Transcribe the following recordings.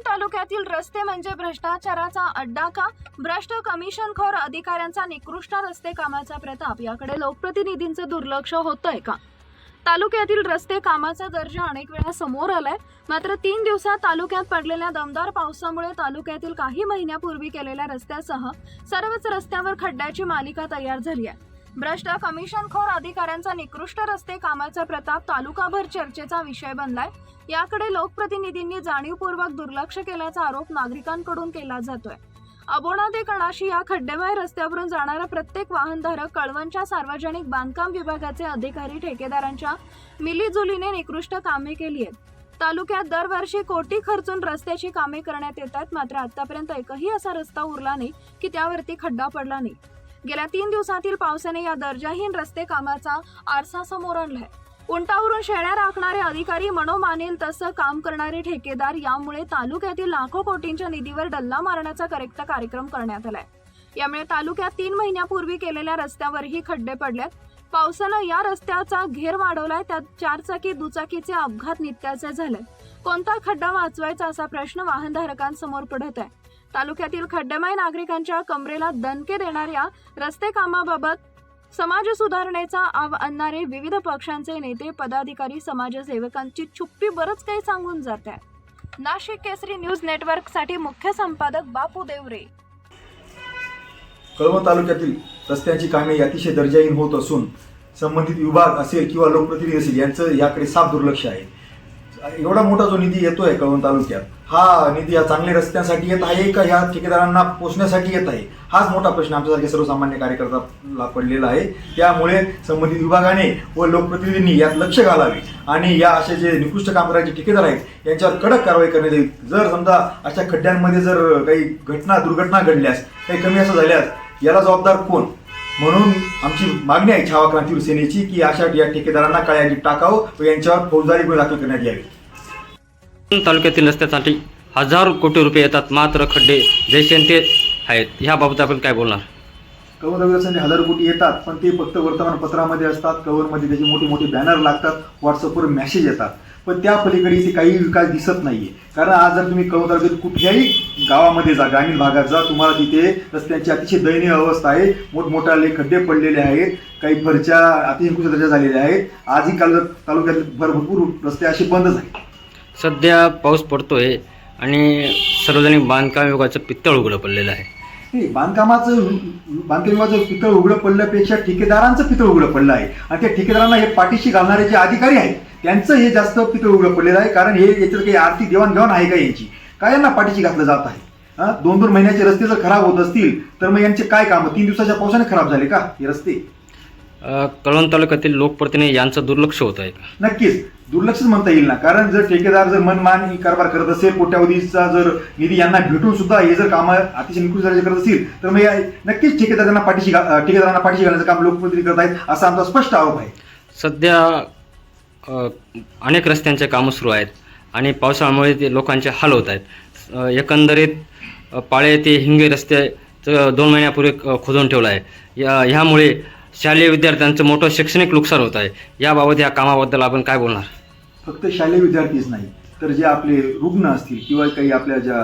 तालुक्यातील रस्ते म्हणजे भ्रष्टाचाराचा अड्डा का भ्रष्ट कमिशनखोर अधिकाऱ्यांचा निकृष्ट रस्ते कामाचा प्रताप. याकडे लोकप्रतिनिधींचं दुर्लक्ष होतंय का? तालुक्यातील रस्ते कामाचा दर्जा अनेक वेळा समोर आलाय. मात्र तीन दिवसात तालुक्यात पडलेल्या दमदार पावसामुळे तालुक्यातील काही महिन्यापूर्वी केलेल्या रस्त्यासह सर्वच रस्त्यावर खड्ड्याची मालिका तयार झाली आहे. भ्रष्ट कमिशनखोर अधिकाऱ्यांचा निकृष्ट रस्ते कामाचा प्रताप तालुकाभर चर्चेचा विषय बनलाय. याकडे लोकप्रतिनिधींनी जाणीवपूर्वक दुर्लक्ष केल्याचा आरोप नागरिकांकडून केला जातोय. अबोणा ते कणाशी या खड्डेमय रस्त्यावरून जाणारा प्रत्येक वाहनधारक कळवणच्या सार्वजनिक बांधकाम विभागाचे अधिकारी ठेकेदारांच्या मिलीजुलीने निकृष्ट कामे केली आहेत. तालुक्यात दरवर्षी कोटी खर्चून रस्त्याची कामे करण्यात येतात मात्र आतापर्यंत एकही असा रस्ता उरला नाही की त्यावरती खड्डा पडला नाही. गेल्या तीन दिवसातील पावसाने या दर्जाहीन रस्ते कामाचा आरसा समोर आणलाय. उंटावरून शेळ्या राखणारे अधिकारी मनोमानेल तसं काम करणारे ठेकेदार यामुळे तालुक्यातील लाखो कोटींच्या निधीवर डल्ला मारण्याचा करेक्ट कार्यक्रम करण्यात आलाय. यामुळे तालुक्यात तीन महिन्यापूर्वी केलेल्या रस्त्यावरही खड्डे पडल्यात पावसानं या रस्त्याचा घेर वाढवलाय त्यात चारचाकी दुचाकीचे अपघात नित्याचे झाले कोणता खड्डा वाचवायचा असा प्रश्न वाहनधारकांसमोर पडत आहे. तालुक्यातील खड्डेमय नागरिकांच्या कमरेला दणके देणाऱ्या रस्ते कामाबाबत समाज सुधारणेचा आव आणणारे विविध पक्षांचे नेते पदाधिकारी समाजसेवकांची चुप्पी बरंच काही सांगून जात आहे नाशिक केसरी न्यूज नेटवर्कसाठी मुख्य संपादक बापू देवरे. कळवण तालुक्यातील रस्त्यांची कामे अतिशय दर्जाहीन होत असून संबंधित विभाग असेल किंवा लोकप्रतिनिधी असेल यांचं याकडे साफ दुर्लक्ष आहे. एवढा मोठा जो निधी येतोय कळवण तालुक्यात हा निधी या चांगल्या रस्त्यांसाठी येत आहे का ह्या ठेकेदारांना पोचण्यासाठी येत आहे? हाच मोठा प्रश्न आमच्यासारख्या सर्वसामान्य कार्यकर्त्याला पडलेला आहे. त्यामुळे संबंधित विभागाने व लोकप्रतिनिधींनी यात लक्ष घालावे आणि या असे जे निकृष्ट काम करायचे ठेकेदार आहेत यांच्यावर कडक कारवाई करण्यात येईल जर समजा अशा खड्ड्यांमध्ये जर काही घटना दुर्घटना घडल्यास काही कमी असं झाल्यास याला जबाबदार कोण? म्हणून आमची मागणी आहे छावा क्रांती सेनेची की अशा या ठेकेदारांना काळ्याजी टाकावं व यांच्यावर फौजदारी गुन्हे दाखल करण्यात यावे. तालुक्यातील रस्त्यासाठी हजार कोटी रुपये येतात मात्र खड्डे जैसे ते आहेत. ह्याबाबत आपण काय बोलणार? कवर व्यवसायाने हजार कोटी येतात पण ते फक्त वर्तमानपत्रामध्ये असतात. कव्हरमध्ये त्याचे मोठे मोठे बॅनर लागतात. व्हॉट्सअपवर मेसेज येतात. पण त्या पलीकडे इथे काही विकास दिसत नाहीये. कारण आज जर तुम्ही कव तालुक्यात कुठल्याही गावामध्ये जा ग्रामीण भागात जा तुम्हाला तिथे रस्त्यांची अतिशय दयनीय अवस्था आहे. मोठमोठाले खड्डे पडलेले आहेत. काही फरच्या अतिशय दर्जा झालेल्या आहेत. आजही काल तालुक्यात भर भरपूर रस्ते असे बंदच आहेत सध्या पाऊस पडतोय आणि सार्वजनिक बांधकाम विभागाचं पित्तळ उघडं पडलेलं आहे. नाही बांधकामाचं बांधकाम विभागाचं पितळ उघडं पडल्यापेक्षा ठेकेदारांचं पितळ उघडं पडलं आहे. आणि त्या ठेकेदारांना हे पाठीशी घालणारे जे अधिकारी आहेत त्यांचं हे जास्त पितळ उघडं पडलेलं आहे कारण हे याच्यात काही आर्थिक देवाणघेवाण आहे का यांची? काय यांना पाठीशी घातलं जात आहे? दोन दोन महिन्याचे रस्ते जर खराब होत असतील तर मग यांचे काय काम? तीन दिवसाच्या पावसाने खराब झाले का हे रस्ते? कळवण तालुक्यातील लोकप्रतिनिधी यांचं दुर्लक्ष होत आहे. का नक्कीच. दुर्लक्षच म्हणता येईल ना. कारण जर ठेकेदार जर मनमानी कारभार करत असेल कोट्यावधीचा जर निधी यांना भेटून सुद्धा हे जर कामं अतिशय निकृष्ट करत असतील तर मग या- नक्कीच ठेकेदारांना पाठीशी ठेकेदारांना पाठीशी घालण्याचं काम लोकप्रतिनिधी करत आहेत असा आमचा स्पष्ट आरोप आहे. सध्या अनेक रस्त्यांचे कामं सुरू आहेत आणि पावसामुळे ते लोकांचे हाल होत आहेत. एकंदरीत पाळे ते हिंगे रस्ते दोन महिन्यापूर्वी खोदून ठेवलं आहे. या ह्यामुळे शालेय विद्यार्थ्यांचं मोठं शैक्षणिक नुकसान होत आहे. याबाबत या कामाबद्दल आपण काय बोलणार? फक्त शालेय विद्यार्थीच नाही तर जे आपले रुग्ण असतील किंवा काही आपल्या ज्या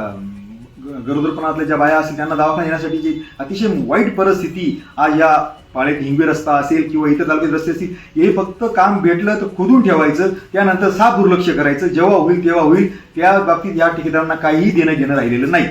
ग- गरोदरपणातल्या ज्या बाया असतील त्यांना दवाखाना येण्यासाठी जी अतिशय वाईट परिस्थिती आज या पाळ्यात हिंगवे रस्ता असेल किंवा इतर तालुक्यात रस्ते असतील हे फक्त काम भेटलं तर खोदून ठेवायचं त्यानंतर साफ दुर्लक्ष करायचं जेव्हा होईल तेव्हा होईल त्या बाबतीत या ठेकेदारांना काहीही देणं घेणं राहिलेलं नाही.